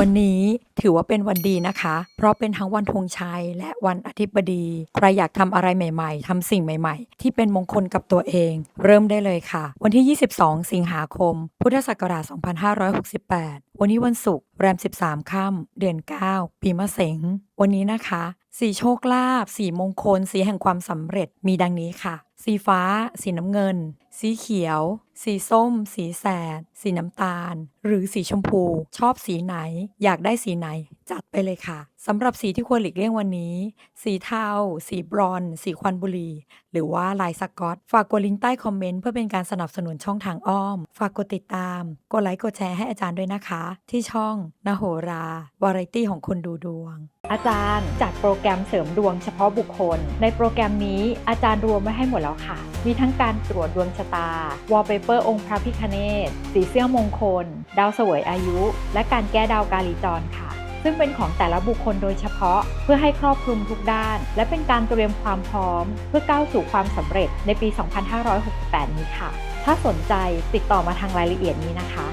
วันนี้ถือว่าเป็นวันดีนะคะ เพราะเป็นทั้งวันธงชัยและวันอาทิตย์บดี ใครอยากทำอะไรใหม่ ๆทำสิ่งใหม่ ๆ ที่เป็นมงคลกับตัวเอง เริ่มได้เลยค่ะ วันที่ 22 สิงหาคม พุทธศักราช 2568 วันนี้วันศุกร์แรม 13 ค่ำเดือน 9 ปีมะเสงวันนี้นะคะ สีโชคลาภสีมงคล สีแห่งความสำเร็จมีดังนี้ค่ะ สีฟ้า สีน้ำเงิน สีเขียว สีส้ม สีแสด สีน้ำตาล หรือสีชมพู ชอบสีไหน อยากได้สีไหน จัดไปเลยค่ะสำหรับสีที่ควรหลีกเลี่ยงวันนี้ สีเทา สีบรอน สีควันบุหรี่ หรือว่าลายสกอต ฝากกดลิงก์ใต้คอมเมนต์เพื่อเป็นการสนับสนุนช่องทางอ้อม ฝากกดติดตาม กดไลค์ กดแชร์ให้อาจารย์ด้วยนะคะ ที่ช่องนโหรา วาไรตี้ของคนดูดวง อาจารย์จัดโปรแกรมเสริมดวงเฉพาะบุคคล ในโปรแกรมนี้อาจารย์รวมไว้ให้หมดแล้วค่ะ มีทั้งการตรวจดวงชะตาวอลเปเปอร์องค์พระพิคเนตสีเสื้อมงคล ดาวเสวยอายุ และการแก้ดาวกาลีจรค่ะ ซึ่งเป็นของแต่ละบุคคลโดยเฉพาะ เพื่อให้ครอบคลุมทุกด้าน และเป็นการเตรียมความพร้อม เพื่อก้าวสู่ความสำเร็จในปี 2568 นี้ค่ะ ถ้าสนใจติดต่อมาทางรายละเอียดนี้นะคะ